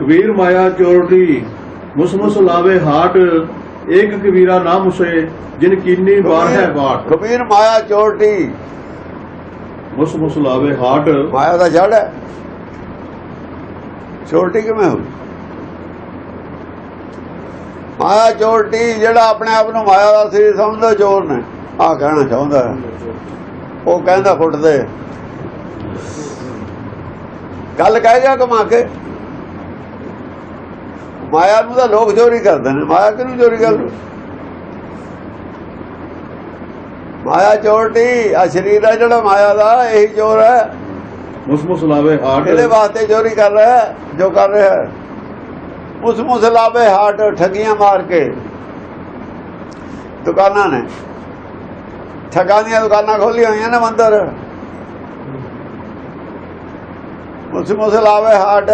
ਕਬੀਰ ਮਾਇਆ ਚੋਰਟੀ ਮੁਸਮੁਸ ਲਾਵੇ ਹਾਟ ਏਕ ਕਬੀਰਾ ਨਾ ਮੁਸੇ ਜਿਨ ਕੀਨੀ ਬਾਰ ਹੈ ਬਾਟ ਕਬੀਰ ਮਾਇਆ ਚੋਰਟੀ ਮੁਸਮੁਸ ਲਾਵੇ ਹਾਟ। ਮਾਇਆ ਦਾ ਜੜ ਹੈ। ਚੋਰਟੀ ਕਿਵੇਂ ਹੋ ਮਾਇਆ ਚੋਰਟੀ ਜਿਹੜਾ ਆਪਣੇ ਆਪ ਨੂੰ ਮਾਇਆ ਦਾ ਸੀ ਸਮਝਦਾ ਚੋਰ ਨੇ। ਆ ਕਹਿਣਾ ਚਾਹੁੰਦਾ। ਉਹ ਕਹਿੰਦਾ ਫੁੱਟਦੇ। ਗੱਲ ਕਹਿ ਗਿਆ ਕਮਾ ਕੇ। ਮਾਇਆ ਨੂੰ ਤਾਂ ਲੋਕ ਚੋਰੀ ਕਰਦੇ ਨੇ। ਮਾਇਆ ਕਿਹਨੂੰ ਚੋਰੀ ਕਰਦੇ ਮਾਇਆ ਚੋਰਟੀ ਆ ਸਰੀਰ ਹੈ ਜਿਹੜਾ ਮਾਇਆ ਦਾ ਇਹੀ ਚੋਰ ਹੈ। ਮੁਸਮੁਸ ਲਾਵੇ ਹਾਟ ਇਹਦੇ ਵਾਸਤੇ ਚੋਰੀ ਕਰ ਰਿਹਾ ਜੋ ਕਰ ਰਿਹਾ ਹੈ। ਉਸ ਮੁਸਲਾਵੇ ਹਾਟ ਠੱਗੀਆਂ ਮਾਰ ਕੇ। ਦੁਕਾਨਾਂ ਨੇ। ਠੱਗਾਂ ਦੀਆਂ ਦੁਕਾਨਾਂ ਖੋਲੀਆਂ ਹੋਈਆਂ ਨੇ ਮੰਦਰ। ਉਸ ਮੁਸਲਾਵੇ ਹਾਟ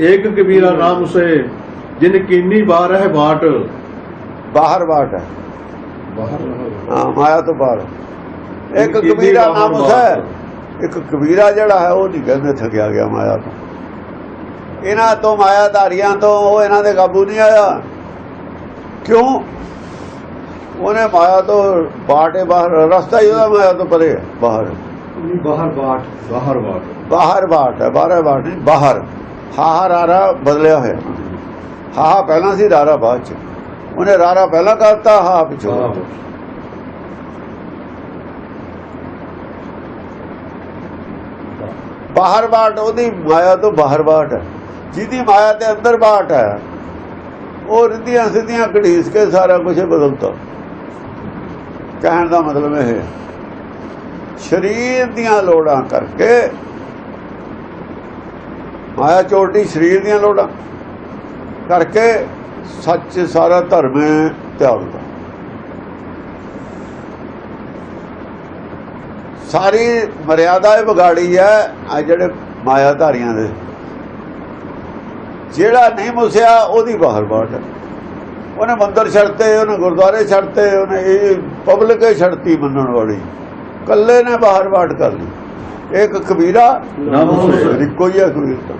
ਏਕ ਕਬੀਰਾ ਨਾ ਮੁਸੇ ਜਿਨ ਕੀਨੀ ਬਾਰ ਹੈ ਬਾਟ? ਬਾਹਰ ਬਾਟ ਹੈ। ਬਾਹਰ ਹਾਂ। ਮਾਇਆ ਤੋਂ ਬਾਹਰ। ਇੱਕ ਕਬੀਰਾ ਬਾਹਰ ਨਾਮ ਹੈ ਇੱਕ ਕਬੀਰਾ ਜਿਹੜਾ ਹੈ ਉਹ ਨਹੀਂ ਕਹਿੰਦੇ ਠੱਗਿਆ ਗਿਆ ਮਾਇਆ ਤੋਂ। ਇਹਨਾਂ ਤੋਂ ਮਾਇਆ ਧਾਰੀਆਂ ਤੋਂ ਉਹ ਇਹਨਾਂ ਦੇ ਕਾਬੂ ਨਹੀਂ ਆਇਆ। ਕਿਉਂ? ਉਹਨੇ ਮਾਇਆ ਤੋਂ ਬਾਟੇ ਬਾਹਰ ਰਸਤਾ ਹੀ ਉਹਦਾ ਮਾਇਆ ਤੋਂ ਪਰੇ ਬਾਹਰ। ਬਾਹਰ ਬਾਟ ਬਾਹਰ ਬਾਟ। ਬਾਹਰ ਬਾਟ ਹੈ ਬਾਹਰ ਬਾਟ ਨਹੀਂ ਬਾਹਰ। ਹਾਹਾ ਰਾਰਾ ਬਦਲਿਆ ਹੋਇਆ। ਹਾਹਾ ਪਹਿਲਾਂ ਸੀ ਰਾਰਾ ਬਾਅਦ ਚ। ਉਹਨੇ ਰਾਰਾ ਪਹਿਲਾਂ ਕਰਤਾ ਹਾ ਪਿਛੋਂ ਬਾਹਰ ਬਾਹਰ ਬਾਟ ਉਹਦੀ ਮਾਇਆ ਤੋਂ ਬਾਹਰ ਬਾਟ ਹੈ। ਜਿਹਦੀ ਮਾਇਆ ਤੇ ਅੰਦਰ ਬਾਟ ਹੈ ਉਹ ਰਿੱਧੀਆਂ ਸਿੱਧੀਆਂ ਘੜੀਸ ਕੇ ਸਾਰਾ ਕੁਝ ਬਦਲਤਾ। ਕਹਿਣ ਦਾ ਮਤਲਬ ਇਹ ਹੈ ਸਰੀਰ ਦੀਆਂ ਲੋੜਾਂ ਕਰਕੇ ਮਾਇਆ ਚੋਟੀ ਸਰੀਰ ਦੀਆਂ ਲੋੜਾਂ। ਕਰਕੇ ਸੱਚ ਸਾਰਾ ਧਰਮ ਤਿਆਗਦਾ ਸਾਰੀ ਮਰਿਆਦਾ ਇਹ ਵਿਗਾੜੀ ਹੈ ਆ ਜਿਹੜੇ ਮਾਇਆਧਾਰੀਆਂ ਦੇ। ਜਿਹੜਾ ਨਹੀਂ ਮੁਸਿਆ ਉਹਦੀ ਬਾਹਰ ਬਾਟ ਉਹਨੇ ਮੰਦਰ ਛੱਡਤੇ ਉਹਨੇ ਗੁਰਦੁਆਰੇ ਛੱਡਤੇ ਉਹਨੇ ਇਹ ਪਬਲਿਕ ਹੀ ਛੱਡਤੀ ਮੰਨਣ ਵਾਲੀ। ਕੱਲੇ ਨੇ ਬਾਹਰ ਬਾਟ ਕਰ ਲਈ। ਇੱਕ ਕਬੀਰਾ ਨਾ ਮੁਸੇ ਇੱਕੋ ਹੀ ਹੈ ਕਬੀਰ ਤਾਂ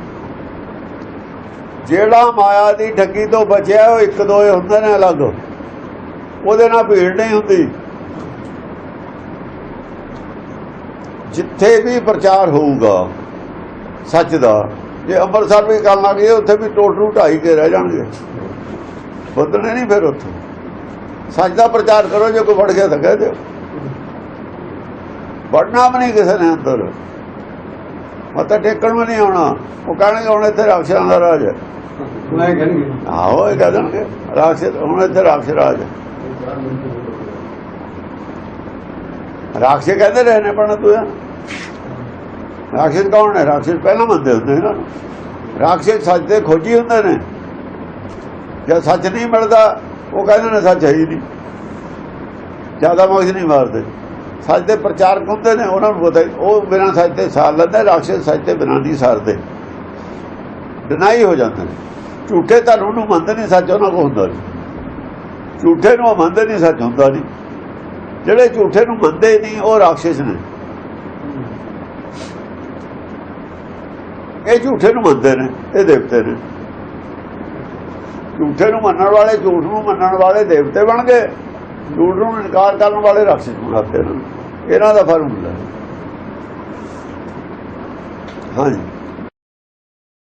ਜਿਹੜਾ ਮਾਇਆ ਦੀ ਠੱਗੀ ਤੋਂ ਬਚਿਆ ਉਹ ਇੱਕ ਦੋ ਹੁੰਦੇ ਨੇ ਅਲੱਗ। ਉਹਦੇ ਨਾਲ ਭੀੜ ਨਹੀਂ ਹੁੰਦੀ। ਜਿੱਥੇ ਵੀ ਪ੍ਰਚਾਰ ਹੋਊਗਾ, ਸੱਚ ਦਾ, ਜੇ ਅੰਮ੍ਰਿਤਸਰ ਵੀ ਕਰਨ ਲੱਗੇ ਉੱਥੇ ਵੀ ਟੋਟਰੂ ਢਾਈ ਕੇ ਰਹਿ ਜਾਣਗੇ। ਬਦਲਣੇ ਨਹੀਂ ਫਿਰ ਉੱਥੇ। ਸੱਚ ਦਾ ਪ੍ਰਚਾਰ ਕਰੋ, ਜੇ ਕੋਈ ਫੜ ਗਿਆ ਤਾਂ ਕਹਿ ਦਿਓ। ਵੜਨਾ ਵੀ ਨਹੀਂ ਕਿਸੇ ਨੇ ਅੰਦਰ। ਮੱਥਾ ਟੇਕਣ ਵੀ ਨਹੀਂ ਆਉਣਾ। ਉਹ ਕਹਿਣਗੇ ਹੁਣ ਇੱਥੇ ਰਾਖਸ਼ਾਂ ਦਾ ਰਾਜ ਹੈ। ਆਹੋ ਇਹ ਕਹਿ ਦੇਣਗੇ। ਰਾਖਸ਼ ਹੁਣ ਇੱਥੇ ਰਾਖਸ਼ ਰਾਜ ਹੈ। ਰਾਖਸ਼ ਕਹਿੰਦੇ ਰਹੇ ਨੇ ਪਣਾ ਤੂੰ ਰਾਖਸ਼ ਕੌਣ ਹੈ? ਰਾਖਸ਼ ਪਹਿਲਾਂ ਮੰਨਦੇ ਹੁੰਦੇ ਨੂੰ। ਰਾਖਸ਼ ਸੱਚ ਦੇ ਖੋਜੀ ਹੁੰਦੇ ਨੇ। ਜੇ ਸੱਚ ਨਹੀਂ ਮਿਲਦਾ ਉਹ ਕਹਿੰਦੇ ਨੇ ਸੱਚ ਹੈ ਹੀ ਨਹੀਂ। ਜ਼ਿਆਦਾ ਮੌਜ ਨਹੀਂ ਮਾਰਦੇ। ਸੱਚ ਦੇ ਪ੍ਰਚਾਰਕ ਹੁੰਦੇ ਨੇ, ਉਹਨਾਂ ਨੂੰ ਪਤਾ ਉਹ ਬਿਨਾਂ ਸੱਚ ਦੇ ਸਾਰ ਲੈਂਦੇ, ਰਾਖਸ਼ ਸੱਚ ਦੇ ਬਿਨਾਂ ਨਹੀਂ ਸਾਰਦੇ। ਡਿਨਾਈ ਹੋ ਜਾਂਦੇ ਨੇ। ਝੂਠੇ ਧਰਮ ਨੂੰ ਮੰਨਦੇ ਨਹੀਂ, ਸੱਚ ਉਹਨਾਂ ਕੋਲ ਹੁੰਦਾ ਨਹੀਂ। ਝੂਠੇ ਨੂੰ ਮੰਨਦੇ ਨਹੀਂ, ਸੱਚ ਹੁੰਦਾ ਨਹੀਂ। ਜਿਹੜੇ ਝੂਠੇ ਨੂੰ ਮੰਨਦੇ ਨਹੀਂ, ਉਹ ਰਾਖਸ਼ ਨੇ। ਇਹ ਝੂਠੇ ਨੂੰ ਮੰਨਦੇ ਨੇ, ਇਹ ਦੇਵਤੇ ਨੇ। ਝੂਠੇ ਨੂੰ ਮੰਨਣ ਵਾਲੇ ਝੂਠ ਨੂੰ ਮੰਨਣ ਵਾਲੇ ਦੇਵਤੇ ਬਣ ਗਏ। ਝੂਠ ਨੂੰ ਇਨਕਾਰ ਕਰਨ ਵਾਲੇ ਰਾਖਸ਼ ਬਣਾਤੇ ਨੇ ਇਹਨਾਂ ਦਾ ਫਾਰਮੂਲਾ ਹਾਂਜੀ।